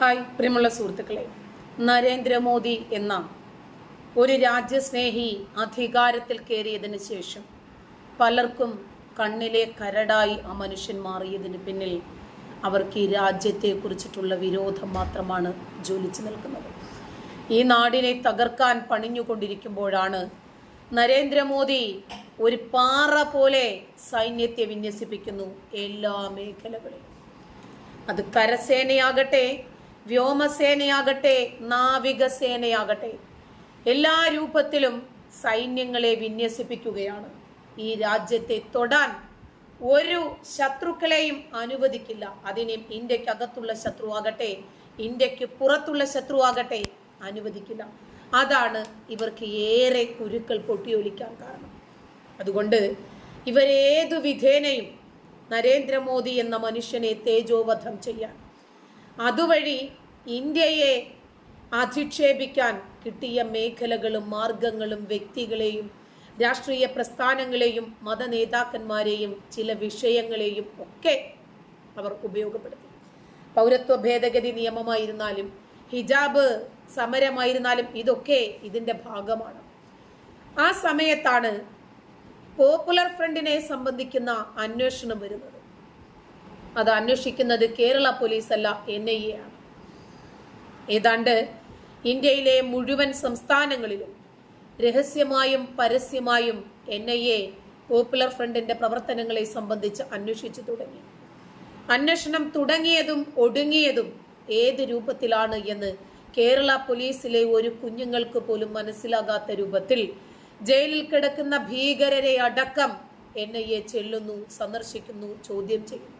Hi പ്രിയമുള്ള സുഹൃത്തുക്കളെ. നരേന്ദ്രമോദി എന്ന ഒരു രാജ്യസ്നേഹി അധികാരത്തിൽ കയറിയതിന് ശേഷം പലർക്കും കണ്ണിലെ കരടായി ആ മനുഷ്യൻ മാറിയതിന് പിന്നിൽ അവർക്ക് ഈ രാജ്യത്തെ കുറിച്ചിട്ടുള്ള വിരോധം മാത്രമാണ് ജ്വലിച്ചു നിൽക്കുന്നത്. ഈ നാടിനെ തകർക്കാൻ പണിഞ്ഞുകൊണ്ടിരിക്കുമ്പോഴാണ് നരേന്ദ്രമോദി ഒരു പാറ പോലെ സൈന്യത്തെ വിന്യസിപ്പിക്കുന്നു എല്ലാ മേഖലകളിലും. അത് കരസേനയാകട്ടെ വ്യോമസേനയാകട്ടെ നാവികസേനയാകട്ടെ എല്ലാ രൂപത്തിലും സൈന്യങ്ങളെ വിന്യസിപ്പിക്കുകയാണ്. ഈ രാജ്യത്തെ തൊടാൻ ഒരു ശത്രുക്കളെയും അനുവദിക്കില്ല. അതിന് ഇന്ത്യക്കകത്തുള്ള ശത്രുവാകട്ടെ ഇന്ത്യയ്ക്ക് പുറത്തുള്ള ശത്രുവാകട്ടെ അനുവദിക്കില്ല. അതാണ് ഇവർക്ക് ഏറെ കുരുക്കൾ പൊട്ടിയൊലിക്കാൻ കാരണം. അതുകൊണ്ട് ഇവരേതു വിധേനയും നരേന്ദ്രമോദി എന്ന മനുഷ്യനെ തേജോവധം ചെയ്യാൻ അതുവഴി ഇന്ത്യയെ അധിക്ഷേപിക്കാൻ കിട്ടിയ മേഖലകളും മാർഗങ്ങളും വ്യക്തികളെയും രാഷ്ട്രീയ പ്രസ്ഥാനങ്ങളെയും മതനേതാക്കന്മാരെയും ചില വിഷയങ്ങളെയും ഒക്കെ അവർ ഉപയോഗപ്പെടുത്തി. പൗരത്വ ഭേദഗതി നിയമമായിരുന്നാലും ഹിജാബ് സമരമായിരുന്നാലും ഇതൊക്കെ ഇതിന്റെ ഭാഗമാണ്. ആ സമയത്താണ് പോപ്പുലർ ഫ്രണ്ടിനെ സംബന്ധിക്കുന്ന അന്വേഷണം വരുന്നത്. അത് അന്വേഷിക്കുന്നത് കേരള പോലീസ് അല്ല എൻ ഐ എ ആണ്. ഏതാണ്ട് ഇന്ത്യയിലെ മുഴുവൻ സംസ്ഥാനങ്ങളിലും രഹസ്യമായും പരസ്യമായും എൻ ഐ എ പോപ്പുലർ ഫ്രണ്ടിന്റെ പ്രവർത്തനങ്ങളെ സംബന്ധിച്ച് അന്വേഷിച്ചു തുടങ്ങി. അന്വേഷണം തുടങ്ങിയതും ഒടുങ്ങിയതും ഏത് രൂപത്തിലാണ് എന്ന് കേരള പോലീസിലെ ഒരു കുഞ്ഞുങ്ങൾക്ക് പോലും മനസ്സിലാകാത്ത രൂപത്തിൽ ജയിലിൽ കിടക്കുന്ന ഭീകരരെ അടക്കം എൻ ഐ എ ചെല്ലുന്നു സന്ദർശിക്കുന്നു ചോദ്യം ചെയ്യുന്നു.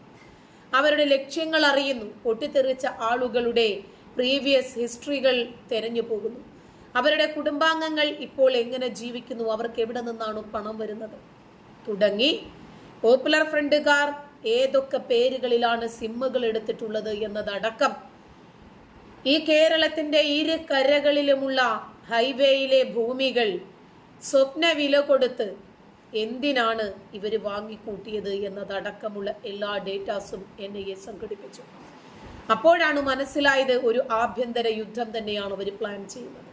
അവരുടെ ലക്ഷ്യങ്ങൾ അറിയുന്നു. പൊട്ടിത്തെറിച്ച ആളുകളുടെ പ്രീവിയസ് ഹിസ്റ്ററികൾ തെരഞ്ഞു പോകുന്നു. അവരുടെ കുടുംബാംഗങ്ങൾ ഇപ്പോൾ എങ്ങനെ ജീവിക്കുന്നു? അവർക്ക് എവിടെ നിന്നാണ് പണം വരുന്നത്? തുടങ്ങി. പോപ്പുലർ ഫ്രണ്ടുകാർ ഏതൊക്കെ പേരുകളിലാണ് സിമ്മുകൾ എടുത്തിട്ടുള്ളത് എന്നതടക്കം. ഈ കേരളത്തിന്റെ ഇരു കരകളിലുമുള്ള ഹൈവേയിലെ ഭൂമികൾ സ്വപ്ന വില കൊടുത്ത് എന്തിനാണ് ഇവർ വാങ്ങിക്കൂട്ടിയത് എന്നതടക്കമുള്ള എല്ലാ ഡേറ്റാസും എൻ ഐ എ സംഘടിപ്പിച്ചു. അപ്പോഴാണ് മനസ്സിലായത് ഒരു ആഭ്യന്തര യുദ്ധം തന്നെയാണ് അവർ പ്ലാൻ ചെയ്യുന്നത്.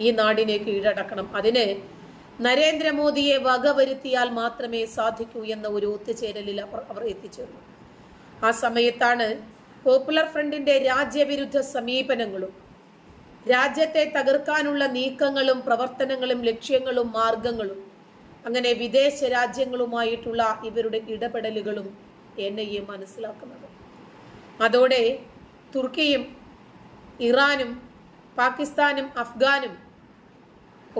ഈ നാടിനെ കീഴടക്കണം. അതിന് നരേന്ദ്രമോദിയെ വകവരുത്തിയാൽ മാത്രമേ സാധിക്കൂ എന്ന ഒരു ഒത്തുചേരലിൽ അവർ എത്തിച്ചേർന്നു. ആ സമയത്താണ് പോപ്പുലർ ഫ്രണ്ടിന്റെ രാജ്യവിരുദ്ധ സമീപനങ്ങളും രാജ്യത്തെ തകർക്കാനുള്ള നീക്കങ്ങളും പ്രവർത്തനങ്ങളും ലക്ഷ്യങ്ങളും മാർഗങ്ങളും അങ്ങനെ വിദേശ രാജ്യങ്ങളുമായിട്ടുള്ള ഇവരുടെ ഇടപെടലുകളും എൻ ഐ മനസ്സിലാക്കുന്നത്. അതോടെ തുർക്കിയും ഇറാനും പാകിസ്ഥാനും അഫ്ഗാനും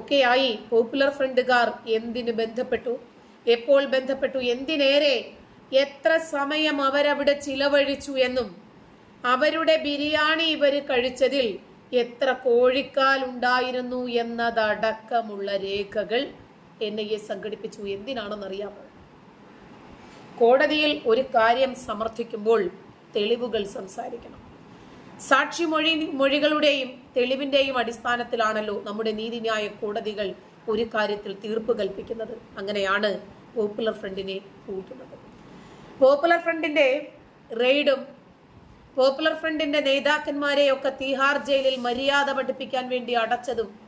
ഒക്കെയായി പോപ്പുലർ ഫ്രണ്ടുകാർ എന്തിനു ബന്ധപ്പെട്ടു? എപ്പോൾ ബന്ധപ്പെട്ടു? എന്തിനേറെ? എത്ര സമയം അവരവിടെ ചിലവഴിച്ചു എന്നും അവരുടെ ബിരിയാണി ഇവർ കഴിച്ചതിൽ എത്ര കോഴിക്കാൽ ഉണ്ടായിരുന്നു എന്നതടക്കമുള്ള രേഖകൾ എൻ ഐ എ സംഘടിപ്പിച്ചു. എന്തിനാണെന്നറിയാമോ? കോടതിയിൽ ഒരു കാര്യം സമർത്ഥിക്കുമ്പോൾ തെളിവുകൾ സംസാരിക്കണം. സാക്ഷി മൊഴി മൊഴികളുടെയും തെളിവിന്റെയും അടിസ്ഥാനത്തിലാണല്ലോ നമ്മുടെ നീതിന്യായ കോടതികൾ ഒരു കാര്യത്തിൽ തീർപ്പ് കൽപ്പിക്കുന്നത്. അങ്ങനെയാണ് പോപ്പുലർ ഫ്രണ്ടിനെ കൂട്ടുന്നത്. പോപ്പുലർ ഫ്രണ്ടിന്റെ റെയ്ഡും പോപ്പുലർ ഫ്രണ്ടിന്റെ നേതാക്കന്മാരെയൊക്കെ തീഹാർ ജയിലിൽ മര്യാദ പഠിപ്പിക്കാൻ വേണ്ടി അടച്ചതും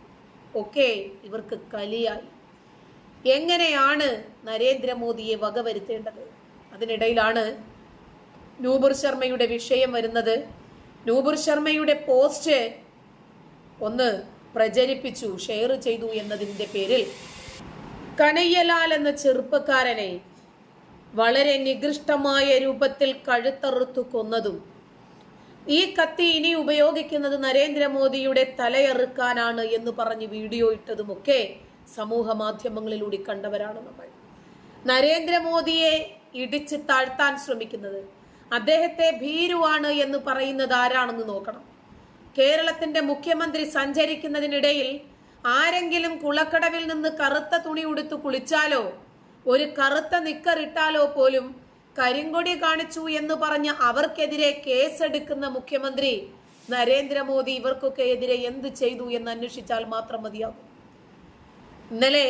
ഒക്കെ ഇവർക്ക് കലിയായി. എങ്ങനെയാണ് നരേന്ദ്രമോദിയെ വകവരുത്തേണ്ടത്? അതിനിടയിലാണ് നൂപുർ ശർമ്മയുടെ വിഷയം വരുന്നത്. നൂപുർ ശർമ്മയുടെ പോസ്റ്റ് ഒന്ന് പ്രചരിപ്പിച്ചു ഷെയർ ചെയ്തു എന്നതിന്റെ പേരിൽ കനയ്യലാൽ എന്ന ചെറുപ്പക്കാരനെ വളരെ നികൃഷ്ടമായ രൂപത്തിൽ കഴുത്തറുത്തു കൊന്നതും ഈ കത്തി ഇനി ഉപയോഗിക്കുന്നത് നരേന്ദ്രമോദിയുടെ തലയെറുക്കാനാണ് എന്ന് പറഞ്ഞ് വീഡിയോ ഇട്ടതുമൊക്കെ സമൂഹ മാധ്യമങ്ങളിലൂടെ കണ്ടവരാണ് നമ്മൾ. നരേന്ദ്രമോദിയെ ഇടിച്ച് താഴ്ത്താൻ ശ്രമിക്കുന്നത് അദ്ദേഹത്തെ ഭീരുവാണ് എന്ന് പറയുന്നത് ആരാണെന്ന് നോക്കണം. കേരളത്തിന്റെ മുഖ്യമന്ത്രി സഞ്ചരിക്കുന്നതിനിടയിൽ ആരെങ്കിലും കുളക്കടവിൽ നിന്ന് കറുത്ത തുണി ഉടുത്ത് കുളിച്ചാലോ ഒരു കറുത്ത നിക്കറിട്ടാലോ പോലും കരിങ്കൊടി കാണിച്ചു എന്ന് പറഞ്ഞ് അവർക്കെതിരെ കേസെടുക്കുന്ന മുഖ്യമന്ത്രി നരേന്ദ്രമോദി ഇവർക്കൊക്കെ എതിരെ എന്ത് ചെയ്തു എന്ന് അന്വേഷിച്ചാൽ മാത്രം മതിയാകും. ഇന്നലെ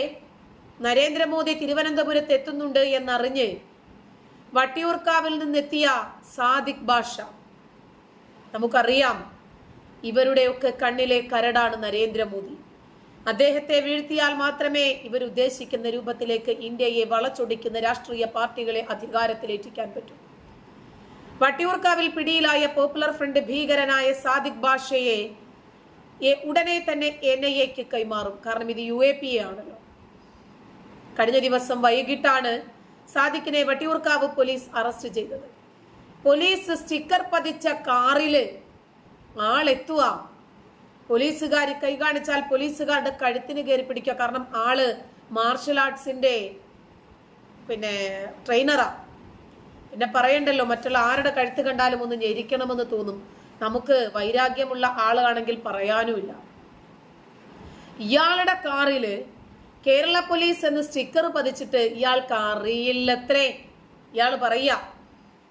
നരേന്ദ്രമോദി തിരുവനന്തപുരത്ത് എത്തുന്നുണ്ട് എന്നറിഞ്ഞ് വട്ടിയൂർക്കാവിൽ നിന്നെത്തിയ സാദിഖ് ബാഷ. നമുക്കറിയാം ഇവരുടെയൊക്കെ കണ്ണിലെ കരടാണ് നരേന്ദ്രമോദി. അദ്ദേഹത്തെ വീഴ്ത്തിയാൽ മാത്രമേ ഇവർ ഉദ്ദേശിക്കുന്ന രൂപത്തിലേക്ക് ഇന്ത്യയെ വളച്ചൊടിക്കുന്ന രാഷ്ട്രീയ പാർട്ടികളെ അധികാരത്തിലേറ്റിക്കാൻ പറ്റൂ. വട്ടിയൂർക്കാവിൽ പിടിയിലായ പോപ്പുലർ ഫ്രണ്ട് ഭീകരനായ സാദിഖ് ബാഷയെ ഉടനെ തന്നെ എൻ ഐ എക്ക് കൈമാറും. കാരണം ഇത് യു എ പി എ ആണല്ലോ. കഴിഞ്ഞ ദിവസം വൈകിട്ടാണ് സാദിഖിനെ വട്ടിയൂർക്കാവ് പോലീസ് അറസ്റ്റ് ചെയ്തത്. പോലീസ് സ്റ്റിക്കർ പതിച്ച കാറിൽ ആളെത്തുക. പോലീസുകാർ കൈ കാണിച്ചാൽ പോലീസുകാരുടെ കഴുത്തിന് കയറി പിടിക്കുക. കാരണം ആൾ മാർഷൽ ആർട്സിന്റെ പിന്നെ ട്രെയിനറാ. പിന്നെ പറയണ്ടല്ലോ മറ്റുള്ള ആരുടെ കഴുത്ത് കണ്ടാലും ഒന്ന് ഞെരിക്കണമെന്ന് തോന്നും. നമുക്ക് വൈരാഗ്യമുള്ള ആളാണെങ്കിൽ പറയാനുമില്ല. ഇയാളുടെ കാറിൽ കേരള പോലീസ് എന്ന് സ്റ്റിക്കർ പതിച്ചിട്ട് ഇയാൾക്ക് അറിയില്ലത്രേ ഇയാൾ പറയാ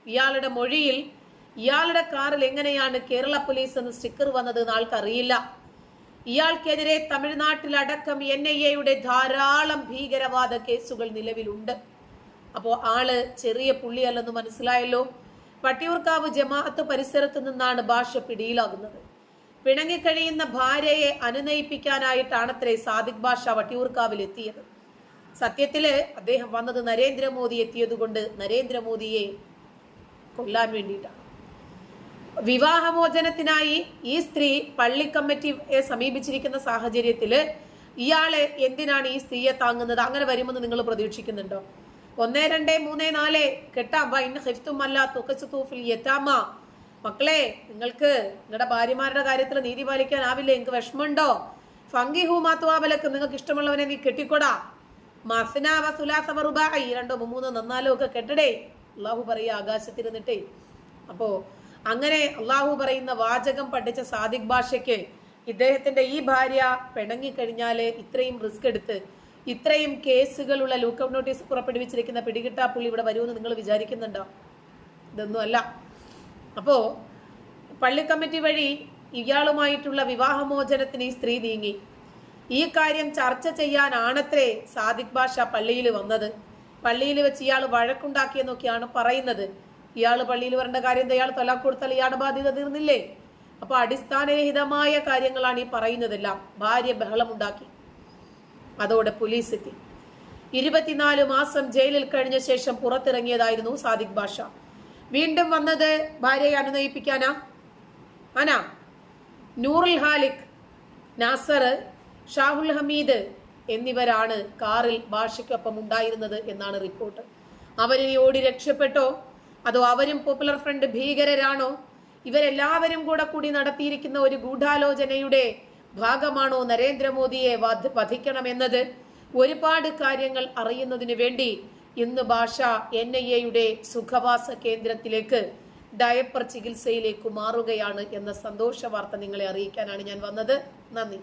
ഇയാളുടെ മൊഴിയിൽ ഇയാളുടെ കാറിൽ എങ്ങനെയാണ് കേരള പോലീസ് എന്ന് സ്റ്റിക്കർ വന്നത് എന്ന് ആൾക്കറിയില്ല. ഇയാൾക്കെതിരെ തമിഴ്നാട്ടിലടക്കം എൻ ഐ എയുടെ ധാരാളം ഭീകരവാദ കേസുകൾ നിലവിലുണ്ട്. അപ്പോൾ ആൾ ചെറിയ പുള്ളിയല്ലെന്ന് മനസ്സിലായല്ലോ. വട്ടിയൂർക്കാവ് ജമാഅത്ത് പരിസരത്ത് നിന്നാണ് ഭാഷ പിടിയിലാകുന്നത്. പിണങ്ങിക്കഴിയുന്ന ഭാര്യയെ അനുനയിപ്പിക്കാനായിട്ടാണത്രേ സാദിഖ് ഭാഷ വട്ടിയൂർക്കാവിൽ എത്തിയത് സത്യത്തിൽ അദ്ദേഹം വന്നത് നരേന്ദ്രമോദി എത്തിയതുകൊണ്ട് നരേന്ദ്രമോദിയെ കൊല്ലാൻ വേണ്ടിയിട്ടാണ്. വിവാഹമോചനത്തിനായി ഈ സ്ത്രീ പള്ളി കമ്മിറ്റിയെ സമീപിച്ചിരിക്കുന്ന സാഹചര്യത്തിൽ ഇയാളെ എന്തിനാണ് ഈ സ്ത്രീയെ താങ്ങുന്നത്? അങ്ങനെ വരുമെന്ന് നിങ്ങൾ പ്രതീക്ഷിക്കുന്നുണ്ടോ? ഒന്നേ രണ്ട് മൂന്ന് നാല്. കെട്ടാം. വാ ഹിഫ്തും അല്ല തുക്കച്ചുത്തൂഫിൽ യത്താമ മക്കളെ നിങ്ങൾക്ക് നിങ്ങളുടെ ഭാര്യമാരുടെ കാര്യത്തിൽ നീതി പാലിക്കാൻ പാലിക്കാനാവില്ല നിങ്ങൾക്ക് വിഷമമുണ്ടോ? ഫങ്കി ഹൂമാത്തുവാബലക്ക് നിങ്ങൾക്ക് ഇഷ്ടമുള്ളവനെ നീ കെട്ടിക്കൊടാ. മസനാവ സുലാസവ റുബായി രണ്ടോ മൂന്നോ നന്നാലോ ഒക്കെ കെട്ടടേ. അള്ളാഹു പറയുക ആകാശത്തിരുന്നിട്ടേ. അപ്പോ അങ്ങനെ അള്ളാഹു പറയുന്ന വാചകം പഠിച്ച സാദിഖ് ഭാഷയ്ക്ക് ഇദ്ദേഹത്തിന്റെ ഈ ഭാര്യ പിണങ്ങിക്കഴിഞ്ഞാൽ ഇത്രയും റിസ്ക് എടുത്ത് ഇത്രയും കേസുകളുള്ള ലൂക്കൌട്ട് നോട്ടീസ് പുറപ്പെടുവിച്ചിരിക്കുന്ന പിടികിട്ടാ പുള്ളി ഇവിടെ വരുമെന്ന് നിങ്ങൾ വിചാരിക്കുന്നുണ്ടോ? ഇതൊന്നും അല്ല. അപ്പോ പള്ളി കമ്മിറ്റി വഴി ഇയാളുമായിട്ടുള്ള വിവാഹമോചനത്തിന് ഈ സ്ത്രീ നീങ്ങി. ഈ കാര്യം ചർച്ച ചെയ്യാനാണത്രേ സാദിഖ് ഭാഷ പള്ളിയിൽ വന്നത്. പള്ളിയിൽ വെച്ച് ഇയാൾ വഴക്കുണ്ടാക്കിയെന്നൊക്കെയാണ് പറയുന്നത്. ഇയാൾ പള്ളിയിൽ വരേണ്ട കാര്യം ഇയാൾ തൊലാക്ക് കൊടുത്താൽ ഇയാളുടെ ബാധ്യത തീർന്നില്ലേ? അപ്പൊ അടിസ്ഥാനരഹിതമായ കാര്യങ്ങളാണ് ഈ പറയുന്നതെല്ലാം. ഭാര്യ ബഹളമുണ്ടാക്കി. അതോടെ പോലീസ് എത്തി ഇരുപത്തിനാല് മാസം ജയിലിൽ കഴിഞ്ഞ ശേഷം പുറത്തിറങ്ങിയതായിരുന്നു സാദിഖ് ഭാഷ വീണ്ടും വന്നത് ഭാര്യയെ അനുനയിപ്പിക്കാനാ അനാ? നൂറുൽ ഹാലിഖ് നാസർ ഷാഹുൽ ഹമീദ് എന്നിവരാണ് കാറിൽ ഭാഷയ്ക്കൊപ്പം ഉണ്ടായിരുന്നത് എന്നാണ് റിപ്പോർട്ട്. അവരിനി ഓടി രക്ഷപ്പെട്ടോ? അതോ അവരും പോപ്പുലർ ഫ്രണ്ട് ഭീകരരാണോ? ഇവരെല്ലാവരും കൂടെ കൂടി നടത്തിയിരിക്കുന്ന ഒരു ഗൂഢാലോചനയുടെ ഭാഗമാണോ നരേന്ദ്രമോദിയെ വധ- വധിക്കണമെന്നത്? ഒരുപാട് കാര്യങ്ങൾ അറിയുന്നതിന് വേണ്ടി ഇന്ന് ഭാഷ എൻ ഐ എയുടെ സുഖവാസ കേന്ദ്രത്തിലേക്ക് ഡയപ്പർ ചികിത്സയിലേക്ക് മാറുകയാണ് എന്ന സന്തോഷ വാർത്ത നിങ്ങളെ അറിയിക്കാനാണ് ഞാൻ വന്നത്. നന്ദി.